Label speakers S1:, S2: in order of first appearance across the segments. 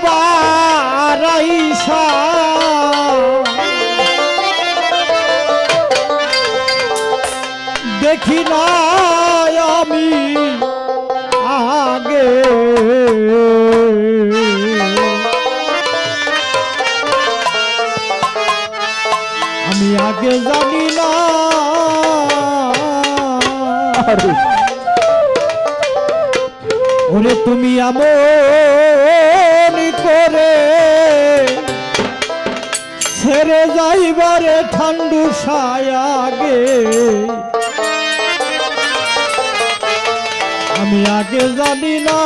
S1: আবার দেখি না আমি আগে। জানি না। ওরে তুমি আমার আশায় আগে। আমি আগে জানি না।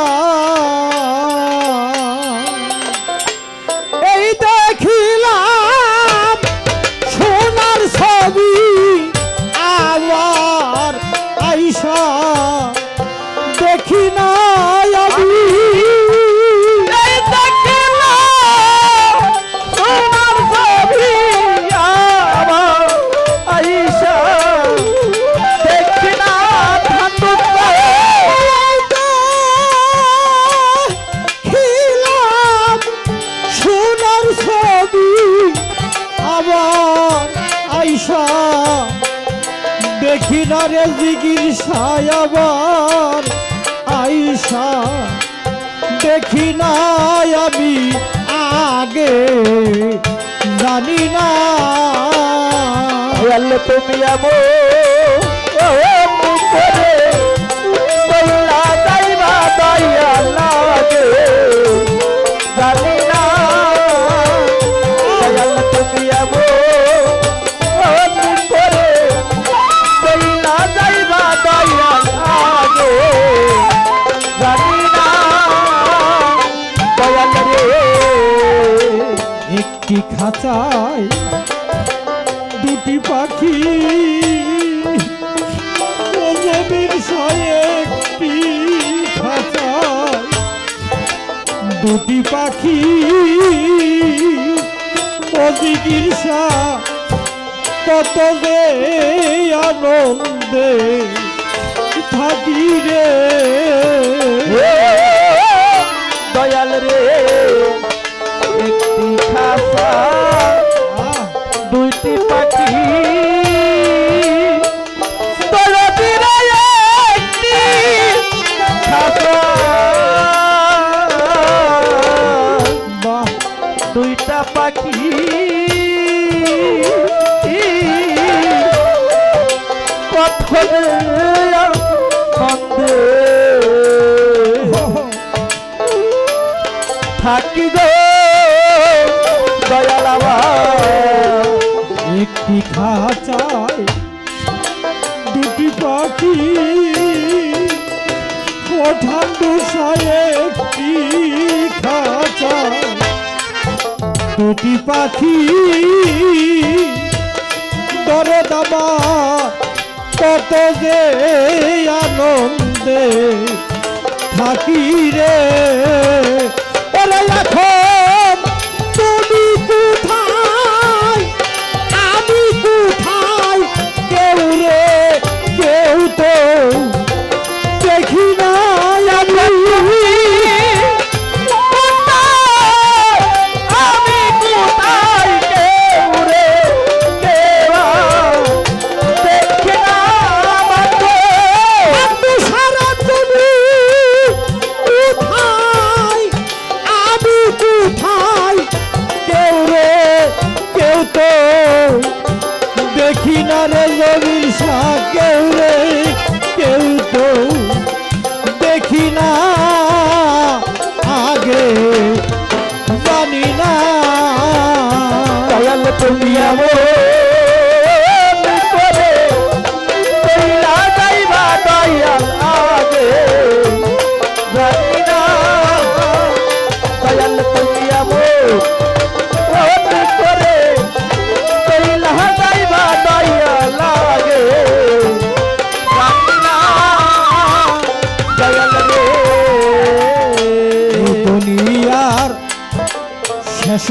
S1: দেখি না রে জিগির সায়াবার আইসা। দেখি না আমি আগে জানি না।
S2: তুমি
S1: যাব বাটি পাখি। দুটি পাখি প্রতিকির্ষা কত দে আনন্দে থাকি রে।
S2: থাকি গো দয়ালাবা
S1: একটি খাঁচায় দুটি পাখি ওঠান দুসায়ের দুটি পাখি দরে দাবা কত যে আনন্দে থাকি রে।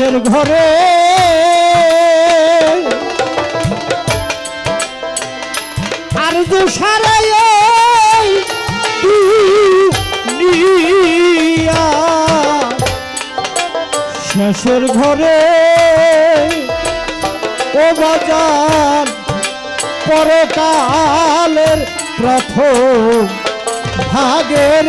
S1: পাশের ঘরে। আর দুসারাই শেষের ঘরে ও বাজার পরকালের প্রথম ভাগের।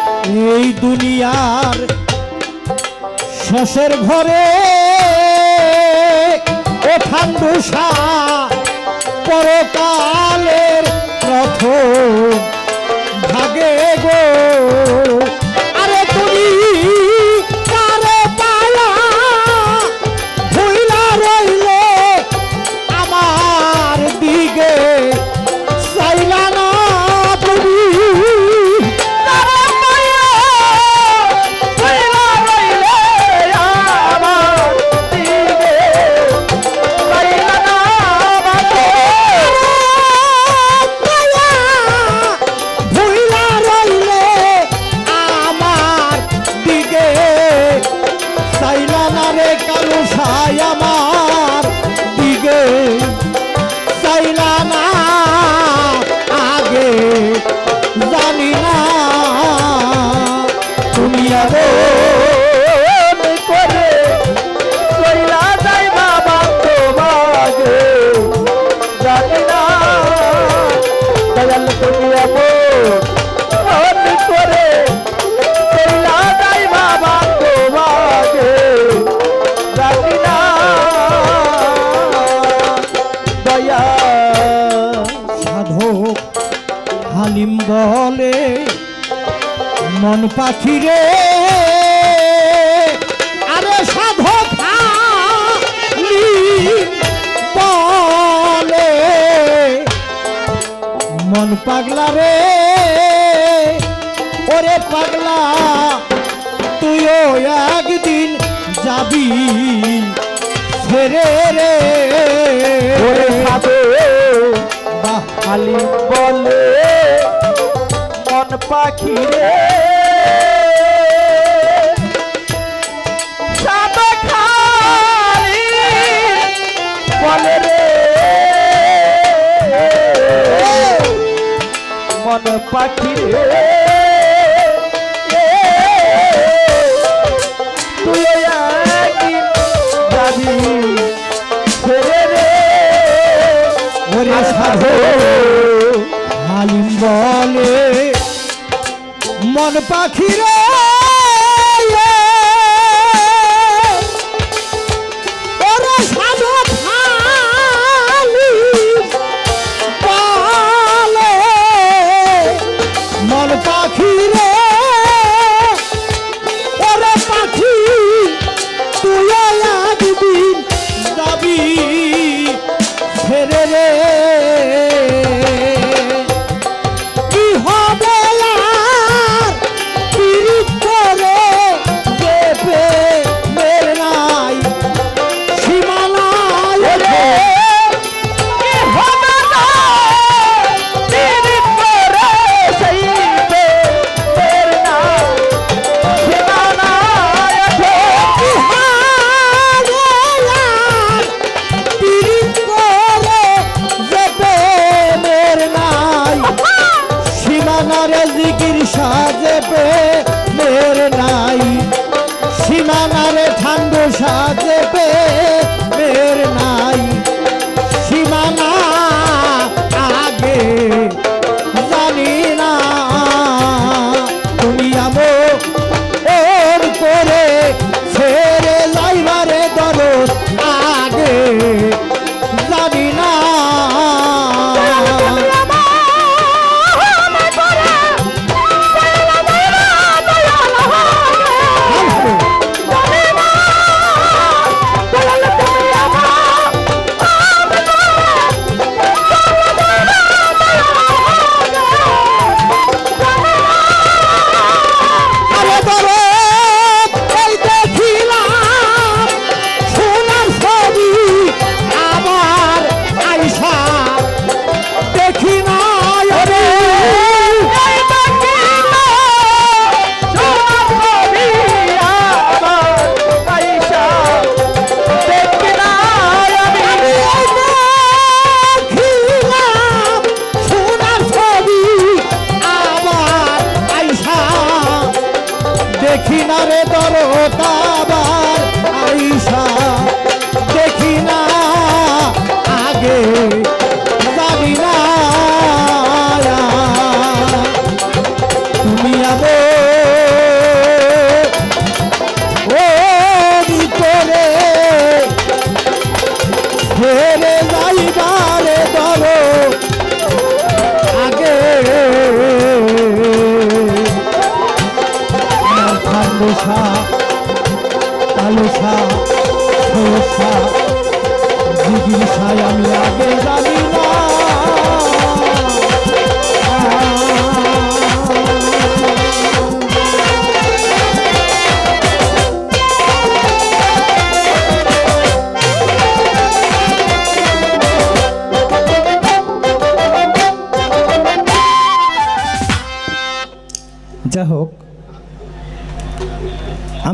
S2: এই
S1: দুনিয়ার শশের ঘরে ও ঠান্ডুসা পরকালের প্রথম ভাগে
S2: গোল
S1: ভোগ হালিম বলে, মন পাখি রে। আরে সাধক বলে, মন পাগলা রে। ওরে পাগলা, তুইও একদিন যাবি ছেড়ে রে।
S2: সাধ খালি বলে মন পাখি রে। বলে রে। মন পাখি রে। তুই যাবি রে।
S1: ওরে সাধু বলে মন পাখিরা